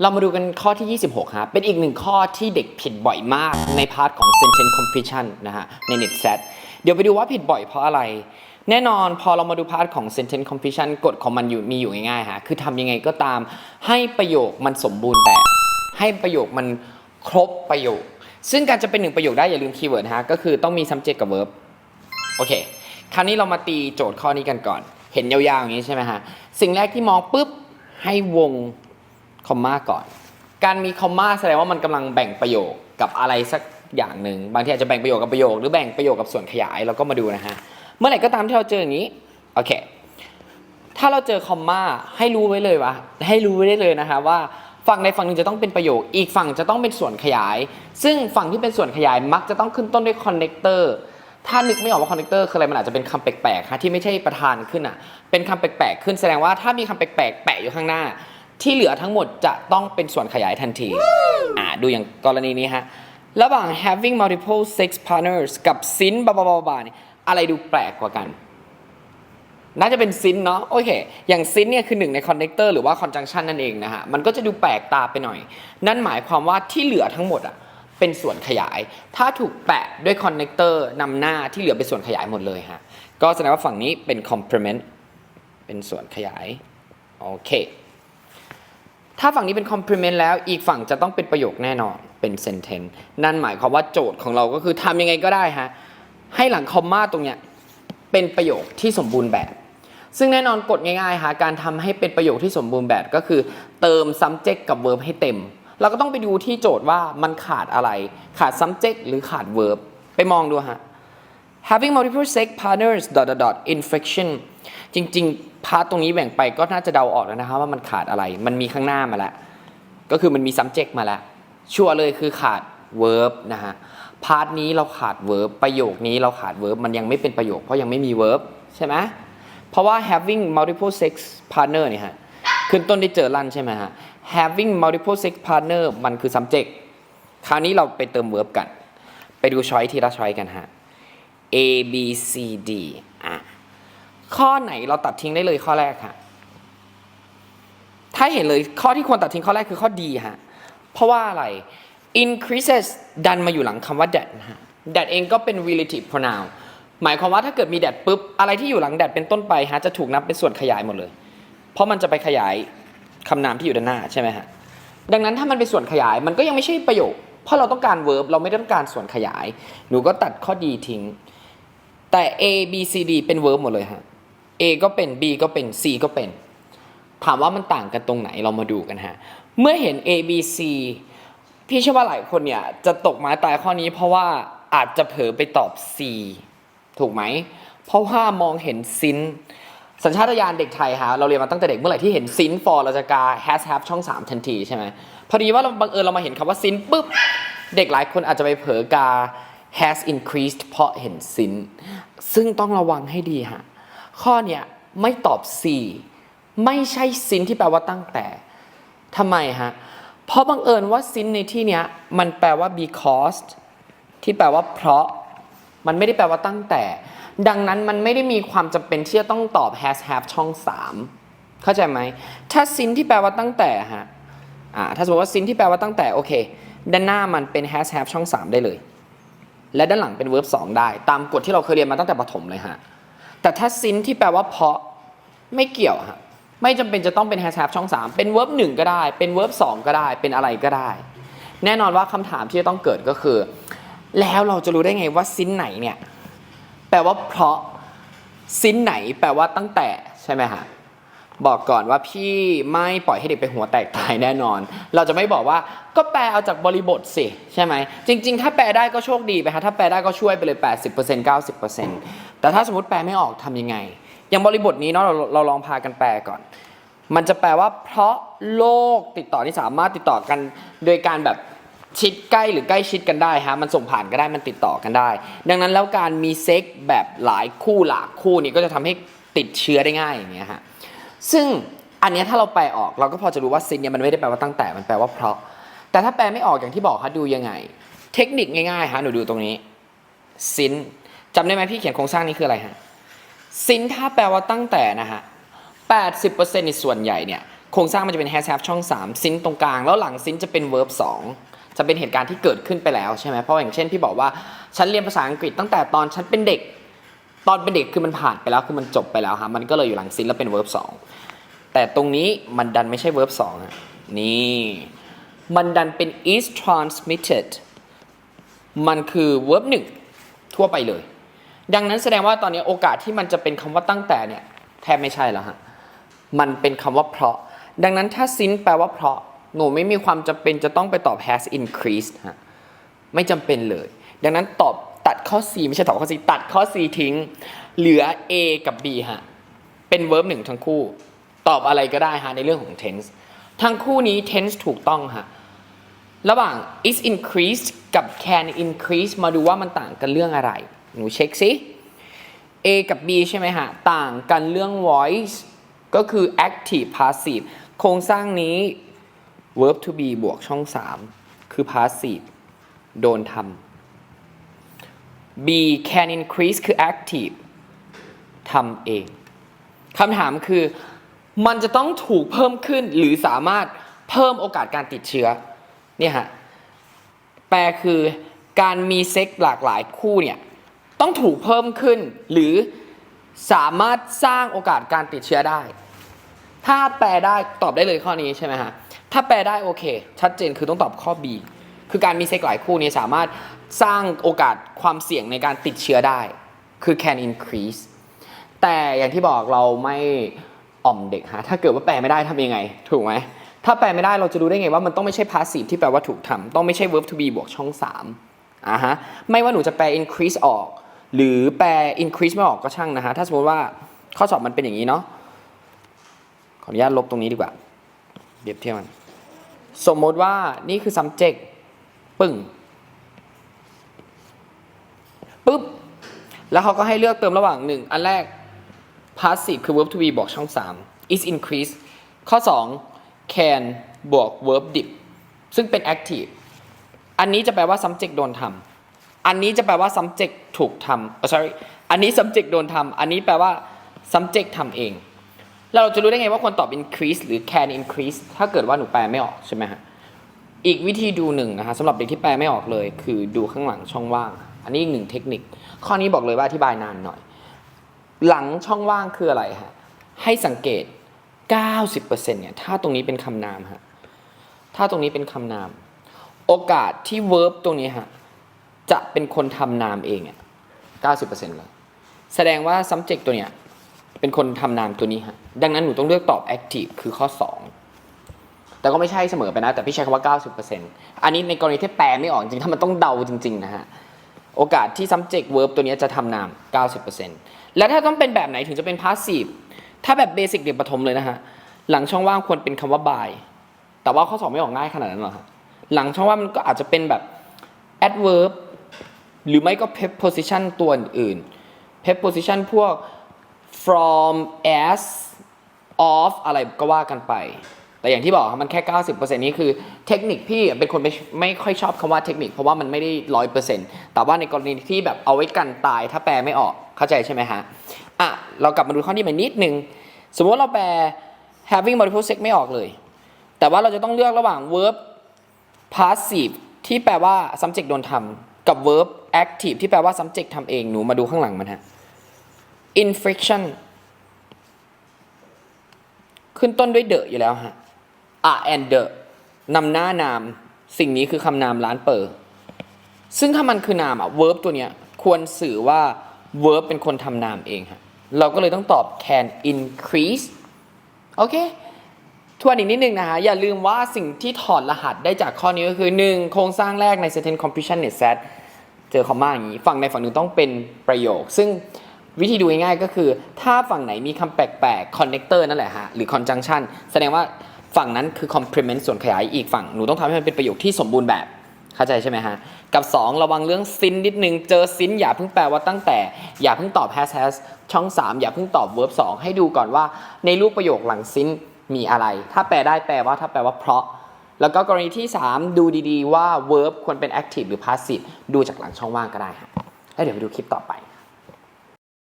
เรามาดูกันข้อที่ 26ฮะเป็นอีกหนึ่งข้อที่เด็กผิดบ่อยมากในพาร์ทของ sentence completion นะฮะ ใน net set เดี๋ยวไปดูว่าผิดบ่อยเพราะอะไร แน่นอนพอเรามาดูพาร์ทของ sentence completion กฎของมันอยู่มีอยู่ง่ายๆฮะ คือทำยังไงก็ตาม ให้ประโยคมันสมบูรณ์แบบ ให้ประโยคมันครบประโยค ซึ่งการจะเป็นหนึ่งประโยคได้อย่าลืมคีย์เวิร์ดฮะ ก็คือต้องมี subject กับ verb โอเค คราวนี้เรามาตีโจทย์ข้อนี้กันก่อน เห็นยาวๆอย่างนี้ใช่ไหมฮะ สิ่งแรกที่มองปุ๊บให้วง คอมมาก่อน การมีคอมมาแสดงว่ามันกำลังแบ่งประโยคกับอะไรสักอย่างหนึ่งบางทีอาจจะแบ่งประโยคกับประโยค หรือแบ่งประโยคกับส่วนขยายเราก็มาดูนะฮะเมื่อไหร่ก็ตามที่เราเจออย่างนี้โอเคถ้าเราเจอคอมมาให้รู้ไว้เลยว่าให้รู้ไว้ได้เลยนะคะว่าฝั่งใดฝั่งหนึ่งจะต้องเป็นประโยค อีกฝั่งจะต้องเป็นส่วนขยาย ซึ่งฝั่งที่เป็นส่วนขยายมักจะต้องขึ้นต้นด้วยคอนเนคเตอร์ถ้านึกไม่ออกว่าคอนเนคเตอร์คืออะไรมันอาจจะเป็นคำแปลกๆฮะที่ไม่ใช่ประธานขึ้นอะเป็นคำแปลกๆขึ้นแสดงว่าถ้ามีคำแปลกๆแปะอยู่ข้างหน้า ที่เหลือทั้งหมดจะต้องเป็นส่วนขยายทันที อ่าดูอย่างกรณีนี้ฮะ ระหว่าง having multiple sex partners กับซินบาบาบาบาเนี่ยอะไรดูแปลกกว่ากัน น่าจะเป็นซินเนาะ โอเค อย่างซินเนี่ยคือหนึ่งในคอนเนคเตอร์หรือว่าคอนจังชันนั่นเองนะฮะ มันก็จะดูแปลกตาไปหน่อย นั่นหมายความว่าที่เหลือทั้งหมดอะเป็นส่วนขยาย ถ้าถูกแปะด้วยคอนเนคเตอร์นำหน้าที่เหลือเป็นส่วนขยายหมดเลยฮะ ก็แสดงว่าฝั่งนี้เป็น complement เป็นส่วนขยาย โอเค ถ้าฝั่งนี้เป็น complement แล้วอีกฝั่งจะต้องเป็นประโยคแน่นอนเป็น sentence นั่นหมายความว่าโจทย์ของเราก็คือทำยังไงก็ได้ฮะให้หลังคอมมาตรงเนี้ยเป็นประโยคที่สมบูรณ์แบบ ซึ่งแน่นอนกฎง่ายๆฮะการทำให้เป็นประโยคที่สมบูรณ์แบบก็คือ เติม subject กับ verb ให้เต็ม เราก็ต้องไปดูที่โจทย์ว่ามันขาดอะไร ขาด subject หรือขาด verb ไปมองดูฮะ having multiple sex partners dot dot dot infection จริงๆ พาร์ทตรงนี้แบ่งไปก็น่าจะเดาออกแล้วนะครับว่ามันขาดอะไร มันมีข้างหน้ามาแล้ว ก็คือมันมี subject มาแล้ว ชัวร์เลยคือขาด verb นะฮะ พาร์ทนี้เราขาด verb ประโยคนี้เราขาด verb มันยังไม่เป็นประโยคเพราะยังไม่มี verb ใช่ไหมเพราะว่า having multiple sex partner เนี่ยฮะ ขึ้นต้นได้เจอรันใช่ไหมฮะ having multiple sex partner มันคือ subject คราวนี้เราไปเติม verb กัน ไปดูช้อยทีละช้อยกันฮะ A B C D อะข้อไหนเราตัดทิ้งได้เลยข้อแรกฮะถ้าเห็นเลยข้อที่ควรตัดทิ้งข้อแรกคือข้อ D ฮะ เพราะว่าอะไร increases ดันมาอยู่หลังคำว่า that นะฮะ that เองก็เป็น relative pronoun หมายความว่าถ้าเกิดมี that ปุ๊บ อะไรที่อยู่หลัง that เป็นต้นไปฮะจะถูกนับเป็นส่วนขยายหมดเลย เพราะมันจะไปขยายคำนามที่อยู่ด้านหน้าใช่ไหมฮะ ดังนั้นถ้ามันเป็นส่วนขยายมันก็ยังไม่ใช่ประโยค เพราะเราต้องการ verb เราไม่ต้องการส่วนขยาย หนูก็ตัดข้อ D ทิ้ง แต่ A B C D เป็น verb หมดเลยฮะ A ก็เป็น B ก็เป็น C ก็เป็น ถามว่ามันต่างกันตรงไหนเรามาดูกันฮะ เมื่อเห็น A B C พี่เชื่อว่าหลายคนเนี่ยจะตกไม้ตายข้อนี้เพราะว่าอาจจะเผลอไปตอบ C ถูกไหม เพราะว่ามองเห็นซินสัญชาตญาณเด็กไทยฮะเราเรียนมาตั้งแต่เด็กเมื่อไหร่ที่เห็นซิน for เราจะกา has have ช่อง 3 ทันทีใช่ไหมพอดีว่าเราบังเอิญเรามาเห็นคำว่าซินปุ๊บเด็กหลายคนอาจจะไปเผลอกา has increased เพราะเห็นซิน ซึ่งต้องระวังให้ดีฮะ ข้อเนี้ยไม่ตอบ C ไม่ใช่ซินที่แปลว่าตั้งแต่ทำไมฮะ เพราะบังเอิญว่าซินในที่เนี้ยมันแปลว่า because ที่แปลว่าเพราะ มันไม่ได้แปลว่าตั้งแต่ ดังนั้นมันไม่ได้มีความจำเป็นที่จะต้องตอบ has have ช่อง 3 เข้าใจไหม ถ้าซินที่แปลว่าตั้งแต่ฮะ อ่า ถ้าสมมติว่าซินที่แปลว่าตั้งแต่โอเค ด้านหน้ามันเป็น has have ช่อง 3 ได้เลย และด้านหลังเป็น verb 2ได้ ตามกฎที่เราเคยเรียนมาตั้งแต่ประถมเลยฮะ แต่ถ้าซินที่แปลว่าเพาะไม่เกี่ยวฮะไม่จำเป็นจะต้องเป็น has have ช่อง 3 เป็น verb 1ก็ได้ เป็น verb 2ก็ได้ เป็นอะไรก็ได้ แน่นอนว่าคำถามที่จะต้องเกิดก็คือ แล้วเราจะรู้ได้ไงว่าซินไหนเนี่ย แปลว่าเพราะซินไหนแปลว่าตั้งแต่ใช่ไหมฮะ บอกก่อนว่าพี่ไม่ปล่อยให้เด็กไปหัวแตกตายแน่นอน เราจะไม่บอกว่าก็แปลเอาจากบริบทสิใช่ไหมจริง ๆ ถ้าแปลได้ก็โชคดีไปฮะถ้าแปลได้ก็ช่วยไปเลย 80% 90%แต่ถ้าสมมติแปลไม่ออกทำยังไง อย่างบริบทนี้เนาะเราเราลองพากันแปลก่อน มันจะแปลว่าเพราะโลกติดต่อที่สามารถติดต่อกันโดยการแบบชิดใกล้หรือใกล้ชิดกันได้ฮะมันส่งผ่านก็ได้มันติดต่อกันได้ ดังนั้นแล้วการมีเซ็กแบบหลายคู่หลากคู่นี้ก็จะทำให้ติดเชื้อได้ง่ายอย่างเงี้ยฮะ ซึ่งอันนี้ถ้าเราแปลออกเราก็พอจะรู้ว่าซินเนี่ยมันไม่ได้แปลว่าตั้งแต่มันแปลว่าเพราะ แต่ถ้าแปลไม่ออกอย่างที่บอกคะดูยังไง เทคนิคง่ายๆฮะหนูดูตรงนี้ซินจำได้ไหมพี่เขียนโครงสร้างนี้คืออะไรฮะซินถ้าแปลว่าตั้งแต่นะฮะ80%ในส่วนใหญ่เนี่ยโครงสร้างมันจะเป็น has have ช่อง 3 ซินตรงกลาง แล้วหลังซินจะเป็น verb 2 จะเป็นเหตุการณ์ที่เกิดขึ้นไปแล้วใช่ไหมเพราะอย่างเช่นพี่บอกว่า ฉันเรียนภาษาอังกฤษตั้งแต่ตอนฉันเป็นเด็ก ตอนเป็นเด็กคือมันผ่านไปแล้วคือมันจบไปแล้วครับมันก็เลยอยู่หลังซินแล้วเป็น verb 2แต่ตรงนี้มันดันไม่ใช่ verb 2อะนี่มันดันเป็น is transmitted มันคือ verb 1ทั่วไปเลย ดังนั้นแสดงว่าตอนนี้โอกาสที่มันจะเป็นคำว่าตั้งแต่เนี่ยแทบไม่ใช่แล้วฮะ มันเป็นคำว่าเพราะ ดังนั้นถ้าซินแปลว่าเพราะ หนูไม่มีความจำเป็นจะต้องไปตอบ has increased ฮะ ไม่จำเป็นเลย ดังนั้นตอบ ตัดข้อ C ไม่ใช่ตอบข้อ C ตัดข้อ C ทิ้ง เหลือ A กับ B ฮะ เป็น verb หนึ่งทั้งคู่ ตอบอะไรก็ได้ฮะ ในเรื่องของ tense ทั้งคู่นี้ tense ถูกต้องฮะ ระหว่าง is increased กับ can increase มาดูว่ามันต่างกันเรื่องอะไร หนูเช็คสิ A กับ B ใช่ไหมฮะ ต่างกันเรื่อง voice ก็คือ active passive โครงสร้างนี้ verb to be บวกช่อง 3 คือ passive โดนทำ B can increase คือ active ทำเองคำถามคือมันจะต้องถูกเพิ่มขึ้นหรือสามารถเพิ่มโอกาสการติดเชื้อเนี่ยฮะแปลคือการมีเซ็กหลากหลายคู่เนี่ยต้องถูกเพิ่มขึ้น หรือสามารถสร้างโอกาสการติดเชื้อได้ ถ้าแปลได้ตอบได้เลยข้อนี้ใช่ไหมฮะถ้าแปลได้โอเค ชัดเจนคือต้องตอบข้อ B คือการมีเซ็กหลายคู่นี้สามารถสร้างโอกาสความเสี่ยงในการติดเชื้อได้ คือ can increase แต่อย่างที่บอกเราไม่อ่อมเด็กฮะ ถ้าเกิดว่าแปลไม่ได้ทำยังไง ถูกไหม ถ้าแปลไม่ได้เราจะรู้ได้ไงว่ามันต้องไม่ใช่ passive ที่แปลว่าถูกทำต้องไม่ใช่ verb to be บวกช่อง3อ่าฮะ ไม่ว่าหนูจะแปล increase ออก หรือแปล increase ไม่ออกก็ช่างนะฮะ ถ้าสมมติว่าข้อสอบมันเป็นอย่างนี้เนาะ ขออนุญาตลบตรงนี้ดีกว่าเปรียบเทียบมัน สมมติว่านี่คือ subject ปึ้งปึ๊บ แล้วเขาก็ให้เลือกเติมระหว่างหนึ่งอันแรก passive คือ verb to be บวกช่อง 3 is increase ข้อ 2 can บวก verb dip ซึ่งเป็น active อันนี้จะแปลว่า subject โดนทำอันนี้จะแปลว่า subject ถูกทำ oh, sorry อันนี้ subject โดนทำอันนี้แปลว่า subject ทำเองแล้วเราจะรู้ได้ไงว่าควรตอบ increase หรือ can increase ถ้าเกิดว่าหนูแปลไม่ออกใช่ไหมฮะ อีกวิธีดูหนึ่งนะฮะสำหรับเด็กที่แปลไม่ออกเลย คือดูข้างหลังช่องว่าง อันนี้อีกหนึ่งเทคนิค ข้อนี้บอกเลยว่าอธิบายนานหน่อย หลังช่องว่างคืออะไรฮะให้สังเกต 90%เนี่ยถ้าตรงนี้เป็นคำนามฮะถ้าตรงนี้เป็นคำนาม โอกาสที่ verb ตรงนี้ฮะจะเป็นคนทำนามเองอะ90%เลยแสดงว่า subject ตัวเนี้ยเป็นคนทำนามตัวนี้ฮะดังนั้นหนูต้องเลือกตอบ active คือข้อ 2 แต่ก็ไม่ใช่เสมอไปนะ แต่พี่ใช้คำว่า 90%อันนี้ในกรณีที่แปลไม่ออกจริงถ้ามันต้องเดาจริงๆนะฮะโอกาสที่ subject verb ตัวนี้จะทำนาม 90%และถ้าต้องเป็นแบบไหนถึงจะเป็น passive ถ้าแบบเบสิกเด็กประถมเลยนะฮะหลังช่องว่างควรเป็นคำว่า by แต่ว่าข้อสอบไม่ออกง่ายขนาดนั้นหรอกฮะหลังช่องว่างมันก็อาจจะเป็นแบบ adverb หรือไม่ก็ preposition ตัวอื่น preposition พวก from as of อะไรก็ว่ากันไป แต่อย่างที่บอกมันแค่ 90%นี้คือเทคนิคพี่เป็นคนไม่ไม่ค่อยชอบคำว่าเทคนิคเพราะว่ามันไม่ได้ร้อยเปอร์เซ็นต์แต่ว่าในกรณีที่แบบเอาไว้กันตายถ้าแปลไม่ออกเข้าใจใช่ไหมฮะอะเรากลับมาดูข้อนี้ใหม่นิดนึงสมมติเราแปล having multiple sex ไม่ออกเลย แต่ว่าเราจะต้องเลือกระหว่าง verb passive ที่แปลว่า subject โดนทำกับ verb active ที่แปลว่า subject ทำเองหนูมาดูข้างหลังมันฮะ inflection ขึ้นต้นด้วย the อยู่แล้วฮะ are and the นำหน้านาม สิ่งนี้คือคำนามล้านเปอร์ ซึ่งถ้ามันคือนามอะ verb ตัวเนี้ยควรสื่อว่า verb เป็นคนทำนามเองฮะเราก็เลยต้องตอบ can increase โอเคทวนอีกนิดนึงนะฮะ อย่าลืมว่าสิ่งที่ถอดรหัสได้จากข้อนี้ก็คือ 1 โครงสร้างแรกใน sentence completion net set เจอคอมมาอย่างนี้ ฝั่งในฝั่งหนึ่งต้องเป็นประโยค ซึ่งวิธีดูง่ายๆก็คือ ถ้าฝั่งไหนมีคำแปลกๆ connector นั่นแหละฮะ หรือ conjunction แสดงว่า ฝั่งนั้นคือ complement ส่วนขยายอีกฝั่ง หนูต้องทำให้มันเป็นประโยคที่สมบูรณ์แบบ เข้าใจใช่ไหมฮะ กับ 2 ระวังเรื่องซินนิดนึง เจอซินอย่าเพิ่งแปลว่าตั้งแต่ อย่าเพิ่งตอบ has has ช่อง 3 อย่าเพิ่งตอบ verb 2 ให้ดูก่อนว่า ในรูปประโยคหลังซินมีอะไร ถ้าแปลได้แปลว่าถ้าแปลว่าเพราะ แล้วก็กรณีที่ 3 ดูดีๆว่า verb ควรเป็น active หรือ passive ดูจากหลังช่องว่างก็ได้ฮะแล้วเดี๋ยวไปดูคลิปต่อไป